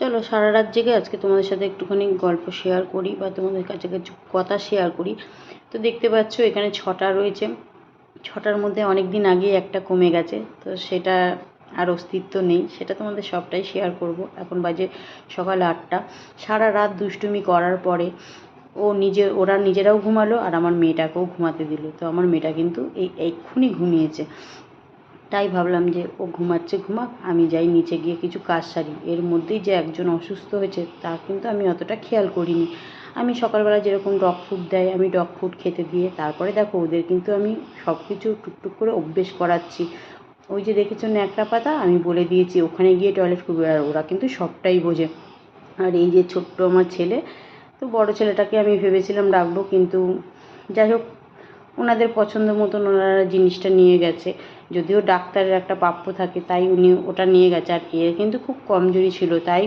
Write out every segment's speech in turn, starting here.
চলো সারা রাত জেগে আজকে তোমাদের সাথে একটুখানি গল্প শেয়ার করি বা তোমাদের কাছে কিছু কথা শেয়ার করি। তো দেখতে পাচ্ছ এখানে ছটা রয়েছে। ছটার মধ্যে অনেক দিন আগেই একটা কমে গেছে, তো সেটা আর অস্তিত্ব নেই। সেটা তোমাদের সবটাই শেয়ার করব। এখন বাজে সকাল আটটা। সারা রাত দুষ্টুমি করার পরে ও নিজে, ওরা নিজেরাও ঘুমালো আর আমার মেয়েটাকেও ঘুমাতে দিল। তো আমার মেয়েটা কিন্তু এই এক্ষুনি ঘুমিয়েছে। তাই ভাবলাম যে ও ঘুমাচ্ছে ঘুমাক, আমি যাই নিচে গিয়ে কিছু কাজ সারি। এর মধ্যেই যে একজন অসুস্থ হয়েছে, তা কিন্তু আমি অতটা খেয়াল করিনি। আমি সকালবেলা যেরকম ডগ ফুড দেয়, আমি ডগ ফুড খেতে দিয়ে, তারপরে দেখো ওদের কিন্তু আমি সব কিছু টুকটুক করে অভ্যেস করাচ্ছি। ওই যে দেখেছ ন্যাকড়া পাতা, আমি বলে দিয়েছি, ওখানে গিয়ে টয়লেট করবে আর ওরা কিন্তু সবটাই বোঝে। আর এই যে ছোট্ট আমার ছেলে, তো বড় ছেলেটাকে আমি ভেবেছিলাম রাখব, কিন্তু যাই হোক, ওনাদের পছন্দ মতন ওনারা জিনিসটা নিয়ে গেছে। যদিও ডাক্তারের একটা প্রাপ্য থাকে, তাই উনি ওটা নিয়ে গেছে আর এর কিন্তু খুব কমজোরি ছিল, তাই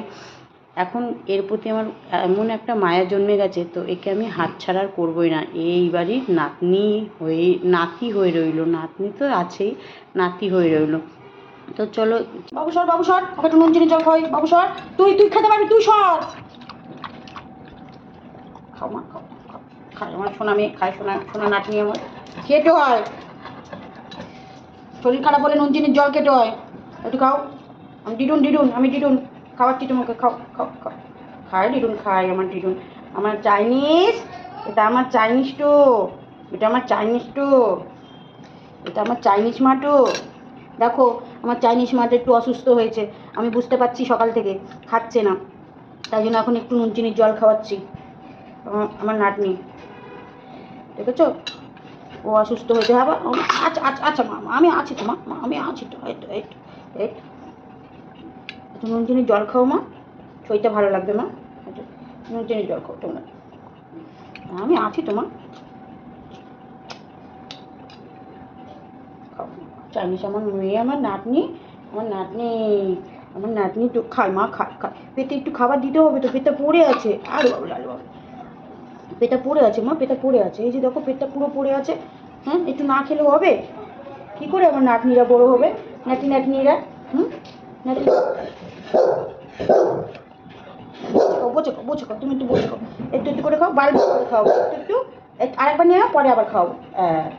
এখন এর প্রতি আমার এমন একটা মায়া জন্মে গেছে, তো একে আমি হাতছাড়া আর করবোই না। এই বাড়ির নাতনি হয়ে, নাতি হয়ে রইল, নাতনি তো আছেই, নাতি হয়ে রইল। তো চলো বাবু সর বাবু সর একটু নুন চিনি জল খাই বাবু সর, তুই তুই খেতে পারবি, তুই সর। খাও মা, খাও খাই আমার সোনা মেয়ে খায় সোনা সোনা নাতনি আমার। খেতে হয়। শরীর খারাপ হলে নুন চিনির জল খেতে হয়। একটু খাও। আমি ডিডুন ডিডুন, আমি ডিডুন। খাওয়াচ্ছি তোমাকে, খাও খাও খাও। খায় ডিডুন খায় আমার ডিডুন। আমার চাইনিজ, এটা আমার চাইনিজ টু এটা আমার চাইনিজ টু এটা আমার চাইনিজ মাটু দেখো, আমার চাইনিজ মাটা একটু অসুস্থ হয়েছে। আমি বুঝতে পারছি সকাল থেকে, খাচ্ছে না। তাই জন্য এখন একটু নুন চিনির জল খাওয়াচ্ছি। আমার- নাতনি। দেখেছ? ও অসুস্থ হয়েছে। হ্যাঁ বা? আচ্ছা আচ্ছা আচ্ছা মা আমি আছি তো, মা আমি আছি তো, এই তো এই তো এই তো। একটু নুন চিনির জল খাও, মা। শরীরটা ভালো লাগবে, মা। একটু নুন চিনির জল খাও, তোমরা। আমি আছি তো, মা। চাইনিজ আমার মেয়ে, আমার নাতনি আমার নাতনি আমার নাতনি তো খায়, মা খায় খায়। পেটে একটু খাবার দিতে হবে তো, পেটটা পড়ে আছে। আর বাবু, লাল বাবু। পেটটা পড়ে আছে, মা, পেটটা পড়ে আছে। এই যে দেখো, পেটটা পুরো পড়ে আছে। হ্যাঁ একটু না খেলেও হবে? কী করে আমার নাতনিরা বড় হবে? নাতি নাতনিরা? হুম? নাতি বসে খাও তুমি একটু খাও। একটু একটু করে খাও বাড়ি করে খাও। একটু একটু আরেকবার নিয়ে পরে আবার খাও। হ্যাঁ।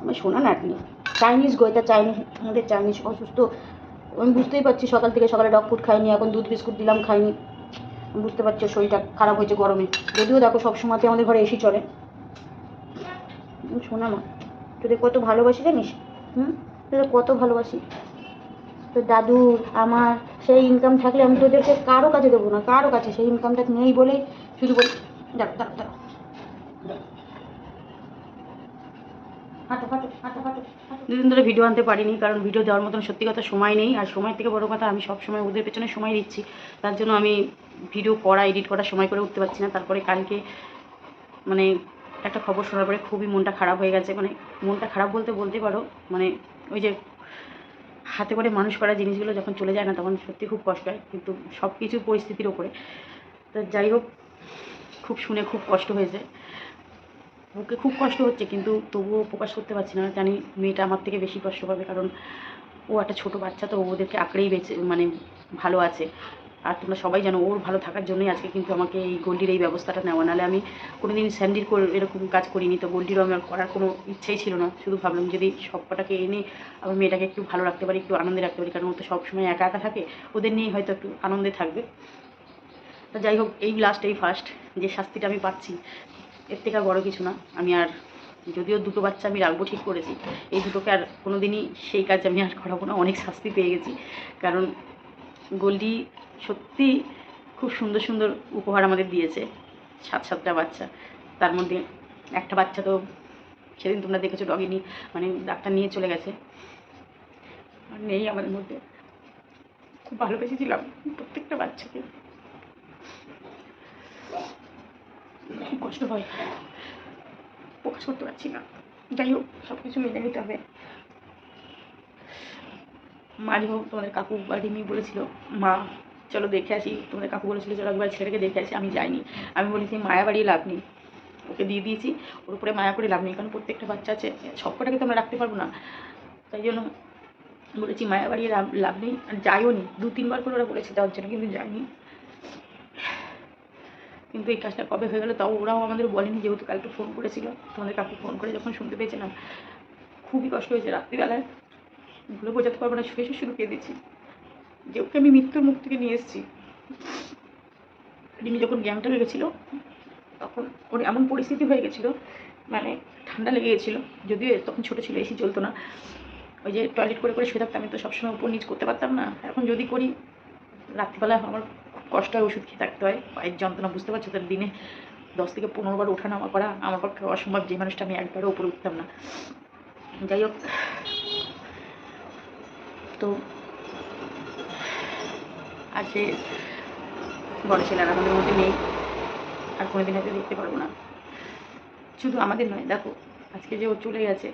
আমার শোনা নাতনি। চাইনিজ গো, এটা চাইনিজ আমাদের চাইনিজ অসুস্থ। আমি বুঝতেই পারছি, সকাল থেকে সকালে ডগ ফুড খাইনি, এখন দুধ বিস্কুট দিলাম, খাইনি। বুঝতে পারছি, শরীরটা খারাপ হয়েছে গরমে। যদিও দেখো সব সময়তে আমাদের ঘরে এসি চলে। শোনা মা, তোদের কত ভালোবাসি জানিস? হুম, তোদের কত ভালোবাসি? তো দাদুর, আমার, সেই ইনকাম থাকলে আমি তোদেরকে কারও কাছে দেবো না, কারও কাছে, সেই ইনকামটা নেই বলেই শুধু বলি। হাঁটো হাঁটো হাঁটো। দুদিন ধরে ভিডিও আনতে পারিনি, কারণ ভিডিও দেওয়ার মতন সত্যি কথা সময় নেই, আর সময় থেকে বড় কথা আমি সব সময় ওদের পেছনে সময় দিচ্ছি। তার জন্য আমি ভিডিও করা এডিট করা সময় করে উঠতে পারছি না। তারপরে কালকে মানে একটা খবর শোনার পরে খুবই মনটা খারাপ হয়ে গেছে। মানে মনটা খারাপ বলতে বলতে পারো মানে ওই যে হাতে করে মানুষ করা জিনিসগুলো যখন চলে যায় না, তখন সত্যি খুব কষ্ট হয়। কিন্তু সব কিছু পরিস্থিতির ওপরে। তো যাই হোক, খুব শুনে খুব কষ্ট হয়েছে। বুকে খুব কষ্ট হচ্ছে, কিন্তু তবুও প্রকাশ করতে পারছি না। জানি মেয়েটা আমার থেকে বেশি কষ্ট পাবে, কারণ ও একটা ছোটো বাচ্চা, তো ওদেরকে আঁকড়েই বেঁচে মানে ভালো আছে। আর তোমরা সবাই জানো, ওর ভালো থাকার জন্যই আজকে কিন্তু আমাকে এই গোল্ডির এই ব্যবস্থাটা নেওয়া। নাহলে আমি কোনো দিন স্যান্ডির এরকম কাজ করিনি, তো গোল্ডিরও আমার করার কোনো ইচ্ছেই ছিল না। শুধু ভাবলাম যদি সব কটাকে এনে আমার মেয়েটাকে একটু ভালো রাখতে পারি, একটু আনন্দে রাখতে পারি, কারণ ও তো সবসময় একা একা থাকে, ওদের নিয়েই হয়তো একটু আনন্দে থাকবে। তো যাই হোক, এই লাস্ট এই ফার্স্ট যে শাস্তিটা আমি পাচ্ছি, এর থেকে আর বড়ো কিছু না। আমি আর যদিও দুটো বাচ্চা আমি রাখব ঠিক করেছি, এই দুটোকে আর কোনো দিনই সেই কাজ আমি আর করাবো না, অনেক শাস্তি পেয়ে গেছি। কারণ গোল্ডি সত্যি খুব সুন্দর সুন্দর উপহার আমাদের দিয়েছে সাত সাতটা বাচ্চা। তার মধ্যে একটা বাচ্চা তো সেদিন তোমরা দেখেছ ডগি নিয়ে মানে ডাক্তার নিয়ে চলে গেছে। নেই আমাদের মধ্যে। খুব ভালোবেসেছিলাম প্রত্যেকটা বাচ্চাকে। খুব কষ্ট হয়। প্রকাশ করতে পারছি না। যাই হোক সব কিছু মেনে নিতে হবে। মাঝে হোক তোমাদের কাকু বা রিমি বলেছিল, মা, চলো দেখে আসি, তোমাদের কাকু বলেছিল, চলো একবার ছেলেটাকে দেখে আসি, আমি যাইনি। আমি বলেছি মায়া বাড়িয়ে লাভ নেই, ওকে দিয়ে দিয়েছি, ওর উপরে মায়া করে লাভ নেই, কারণ প্রত্যেকটা বাচ্চা আছে সব কটাকে তো আমরা রাখতে পারব না। তাই জন্য বলেছি মায়া বাড়ি লাভ লাভ নেই, আর যাইও নি। দু, তিনবার করে ওরা বলেছে, যাওয়ার জন্য কিন্তু যায়নি কিন্তু এই কাজটা কবে হয়ে গেলো, তাও ওরাও আমাদের বলেনি, যেহেতু কালকে ফোন করেছিল, তোমাদের কাকু ফোন করে যখন শুনতে পেয়েছিলাম খুবই কষ্ট হয়েছে রাত্রিবেলায়। ভুলে বোঝাতে পারব না, শুয়ে শুরু কেঁদেছি যে ওকে আমি মৃত্যুর মুখ থেকে নিয়ে এসেছি। রিমি যখন জ্ঞানটা গেছিল, তখন ওর এমন পরিস্থিতি হয়ে গেছিল মানে ঠান্ডা লেগে গেছিল, যদিও তখন ছোটো ছিল, এসি চলতো না। ওই যে টয়লেট করে করে শুয়ে থাকতাম, আমি তো সবসময় উপর নিচ করতে পারতাম না। এখন যদি করি, রাত্রিবেলা আমার খুব কষ্ট হয় ওষুধ খেয়ে থাকতে হয়। পায়ের যন্ত্রণা, বুঝতে পারছ তার দিনে দশ থেকে পনেরো বার ওঠানামা করা, আমার পক্ষে অসম্ভব। যে মানুষটা আমি একবারও উপরে উঠতাম না। যাই হোক তো আর সে বড় ছেলেরা আমাদের মধ্যে নেই। আর কোনোদিন হয়তো দেখতে পারব না। শুধু আমাদের নয়, দেখো, আজকে যে ও চলে গেছে,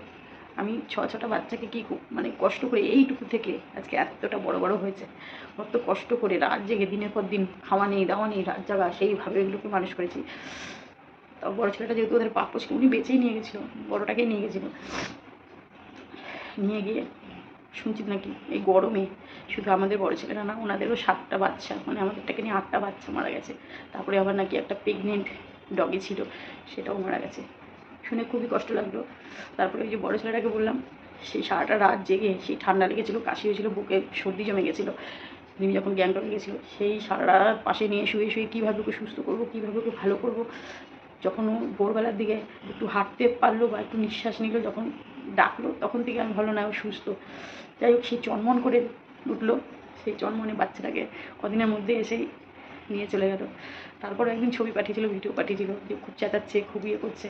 আমি ছ, ছটা বাচ্চাকে কী মানে কষ্ট করে এইটুকু থেকে আজকে এতটা বড় বড় হয়েছে। কত কষ্ট করে রাত জেগে দিনের পর দিন খাওয়া নেই, দাওয়া নেই, রাত জাগা, সেইভাবে এগুলোকে মানুষ করেছি। তাও বড় ছেলেটা যেহেতু ওদের ছিল উনি বেঁচেই নিয়ে গেছিল, বড়টাকেই নিয়ে গেছিল। নিয়ে গিয়ে শুনছি নাকি? এই গরমে শুধু আমাদের বড় ছেলেরা না, ওনাদেরও সাতটা বাচ্চা মানে আমাদেরটাকে নিয়ে আটটা বাচ্চা মারা গেছে। তারপরে আবার নাকি একটা প্রেগনেন্ট ডগি ছিল, সেটাও মারা গেছে। শুনে খুবই কষ্ট লাগল। তারপরে ওই যে বড় ছেলেটাকে বললাম, সেই সারাটা রাত জেগে সেই ঠান্ডা লেগেছিলো, কাশি হয়েছিলো, বুকে সর্দি জমে গেছিল। তিনি যখন গ্যাংটক গেছিল, সেই সারা রাত পাশে নিয়ে শুয়ে শুয়ে কীভাবে ওকে সুস্থ করব কীভাবে ওকে ভালো করব, যখন ও ভোরবেলার দিকে একটু হাঁটতে পারল বা একটু নিঃশ্বাস নিল, যখন ডাকলো। তখন থেকে আমি ভালো না, ও সুস্থ। যাই হোক সেই চনমন করে উঠল। সেই চনমনে বাচ্চাটাকে কদিনের মধ্যে এসেই নিয়ে চলে গেল। তারপর একদিন ছবি পাঠিয়েছিল ভিডিও পাঠিয়েছিল, যে খুব চেঁচাচ্ছে, খুব ইয়ে করছে।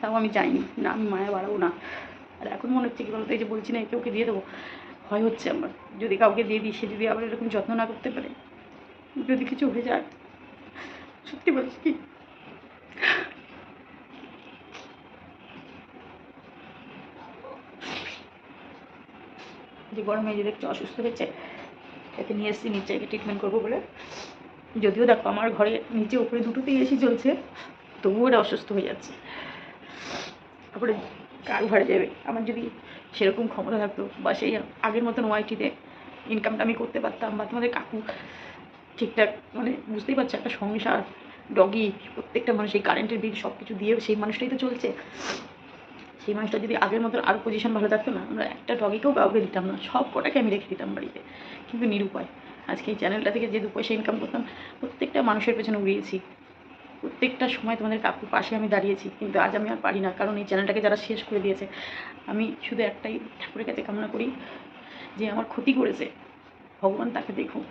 তাও আমি যাইনি। না, আমি মায়া বাড়াবো না। আর এখন মনে হচ্ছে কি বলতো, এই যে বলছি না একে ওকে দিয়ে দেবো। ভয় হচ্ছে আমার। যদি কাউকে দিয়ে দিই, সে যদি আবার এরকম যত্ন না করতে পারে, যদি কিছু হয়ে যায়, সত্যি বলছি কি? যে মেয়ে যে দেখছ অসুস্থ হয়েছে একে নিয়ে এসেছি, নিচে ট্রিটমেন্ট করব বলে। যদিও দেখো আমার ঘরে নিচে উপরে দুটোতেই এসি চলছে, তবুও এটা অসুস্থ হয়ে যাচ্ছে। তারপরে কার ঘরে যাবে? আমার যদি সেরকম ক্ষমতা থাকতো বা সেই আগের মতন ওয়াইটিতে ইনকামটা আমি করতে পারতাম বা তোমাদের কাকু ঠিকঠাক মানে বুঝতেই পারছ, একটা সংসার ডগি প্রত্যেকটা মানুষ এই কারেন্টের বিল সব কিছু দিয়ে সেই মানুষটাই তো চলছে। সেই মানুষটা যদি আগের মতন আরও পজিশন ভালো থাকতো না, আমরা একটা ডগিকেও কাউকে দিতাম না, সব কটাকে আমি রেখে দিতাম বাড়িতে। কিন্তু নিরুপায়। আজকে এই চ্যানেলটা থেকে যে দু পয়সা ইনকাম করতাম, প্রত্যেকটা মানুষের পেছনে উড়িয়েছি। প্রত্যেকটা সময় তোমাদের কাকুর পাশে আমি দাঁড়িয়েছি, কিন্তু আজ আমি আর পারি না, কারণ এই চ্যানেলটাকে যারা শেষ করে দিয়েছে, আমি শুধু একটাই ঠাকুরের কাছে কামনা করি যে আমার ক্ষতি করেছে, ভগবান তাকে দেখুন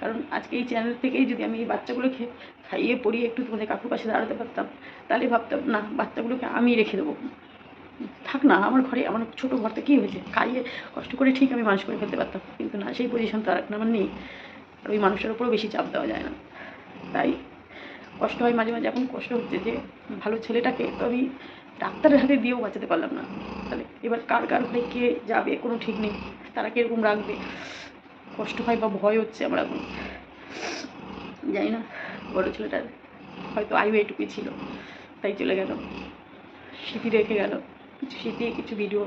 কারণ আজকে এই চ্যানেল থেকেই যদি আমি এই বাচ্চাগুলোকে খাইয়ে পড়িয়ে একটু তোমাদের কাকুর পাশে দাঁড়াতে পারতাম, তাহলে ভাবতাম, না, বাচ্চাগুলোকে আমি রেখে দেবো। থাক না, আমার ঘরে, আমার ছোটো ঘরটা কী হয়েছে? খাইয়ে কষ্ট করে ঠিক আমি মানুষ করে ফেলতে পারতাম। কিন্তু না, সেই পজিশন তো আর এখন আমার নেই। আর ওই মানুষের উপরেও বেশি চাপ দেওয়া যায় না। তাই কষ্ট হয় মাঝে মাঝে, এখন কষ্ট হচ্ছে যে ভালো ছেলেটাকে তো আমি ডাক্তারের হাতে দিয়েও বাঁচাতে পারলাম না। তাহলে এবার কার কার ঘরে কে যাবে, কোনো ঠিক নেই। তারা কীরকম রাখবে? কষ্ট হয় বা ভয় হচ্ছে আমার এখন। জানি না, বড় ছেলেটার হয়তো আয়ু এটুকুই ছিল। তাই চলে গেল। স্মৃতি রেখে গেল। কিছু শিখিয়ে কিছু ভিডিও